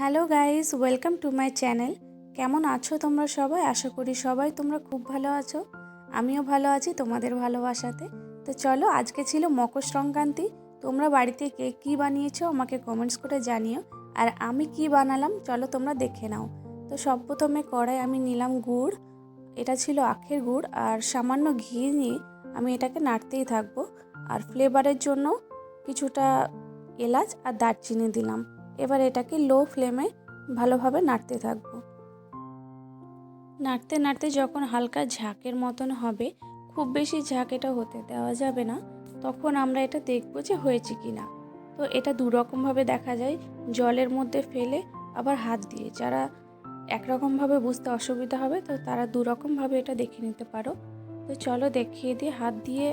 Hello guys, welcome to my channel. কেমন আছো তোমরা সবাই? আশা করি সবাই তোমরা খুব ভালো আছো। আমিও ভালো আছি, তোমাদের ভালোবাসাতে। তো চলো, আজকে ছিল মকর সংক্রান্তি। তোমরা বাড়িতে কে কী বানিয়েছো আমাকে কমেন্টস করে জানিও। আর আমি কি বানালাম, চলো তোমরা দেখে নাও। তো সব প্রথমে কড়াই আমি নিলাম গুড়। এটা ছিল আখের গুড়, আর সামান্য ঘি নিয়ে আমি এটাকে নাড়তেই থাকব। আর ফ্লেভারের জন্য কিছুটা এলাচ আর দারচিনি দিলাম। এবার এটাকে লো ফ্লেমে ভালোভাবে নাড়তে থাকব। নাড়তে নাড়তে যখন হালকা ঝাঁকের মতন হবে, খুব বেশি ঝাঁক এটা হতে দেওয়া যাবে না, তখন আমরা এটা দেখব যে হয়েছে কি না তো এটা দু রকমভাবে দেখা যায়, জলের মধ্যে ফেলে আবার হাত দিয়ে। যারা একরকমভাবে বুঝতে অসুবিধা হবে, তো তারা দু রকমভাবে এটা দেখে নিতে পারো। তো চলো দেখিয়ে দিয়ে হাত দিয়ে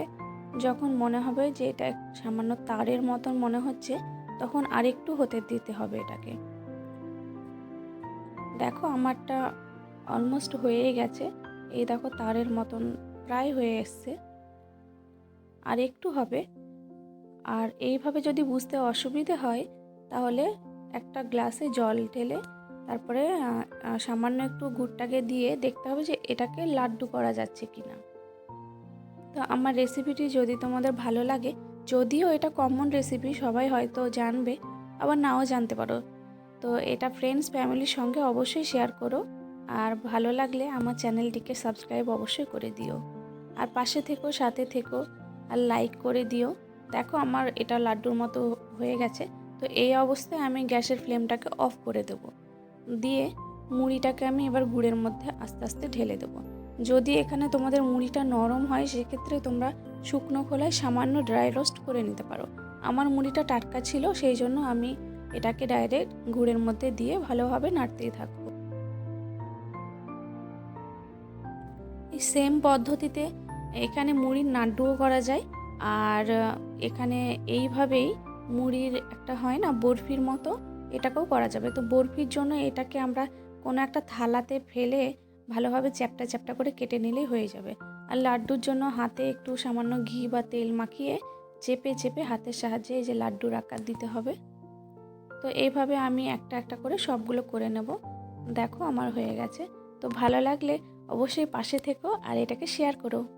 যখন মনে হবে যে এটা সামান্য তারের মতন মনে হচ্ছে তখন আরেকটু হতে দিতে হবে এটাকে। দেখো আমারটা অলমোস্ট হয়েই গেছে। এই দেখো তারের মতন প্রায় হয়ে এসছে। আর একটু হবে। আর এইভাবে যদি বুঝতে অসুবিধে হয়, তাহলে একটা গ্লাসে জল ঢেলে তারপরে সামান্য একটু গুড়টাকে দিয়ে দেখতে হবে যে এটাকে লাড্ডু করা যাচ্ছে কি না তো আমার রেসিপিটি যদি তোমাদের ভালো লাগে যদিও এটা কমন রেসিপি সবাই হয়তো জানবে, আবার নাও জানতে পারো। তো এটা ফ্রেন্ডস ফ্যামিলির সঙ্গে অবশ্যই শেয়ার করো। আর ভালো লাগলে আমার চ্যানেলটিকে সাবস্ক্রাইব অবশ্যই করে দিও। আর পাশে থেকো, সাথে থেকো, আর লাইক করে দিও। দেখো আমার এটা লাড্ডুর মতো হয়ে গেছে। তো এই অবস্থায় আমি গ্যাসের ফ্লেমটাকে অফ করে দেবো। দিয়ে মুড়িটাকে আমি এবার গুড়ের মধ্যে আস্তে আস্তে ঢেলে দেবো। যদি এখানে তোমাদের মুড়িটা নরম হয়, সেক্ষেত্রে তোমরা শুকনো খোলায় সামান্য ড্রাই রোস্ট করে নিতে পারো। আমার মুড়িটা টাটকা ছিল, সেই জন্য আমি এটাকে ডাইরেক্ট গুড়ের মধ্যে দিয়ে ভালোভাবে নাড়তেই থাকব। এই সেম পদ্ধতিতে এখানে মুড়ির নাড্ডুও করা যায়, আর, এখানে এইভাবেই মুড়ির একটা হয় না, বরফির মতো, এটাকেও করা যাবে। তো বরফির জন্য এটাকে আমরা কোনো একটা থালাতে ফেলে ভালোভাবে চ্যাপটা চ্যাপটা করে কেটে নিলেই হয়ে যাবে। আর লাড্ডুর জন্য হাতে একটু সামান্য ঘি বা তেল মাখিয়ে চেপে চেপে হাতের সাহায্যে এই যে লাড্ডুর আকার দিতে হবে। তো এইভাবে আমি একটা একটা করে সবগুলো করে নেব। দেখো আমার হয়ে গেছে। তো ভালো লাগলে অবশ্যই পাশে থেকো আর এটাকে শেয়ার করো।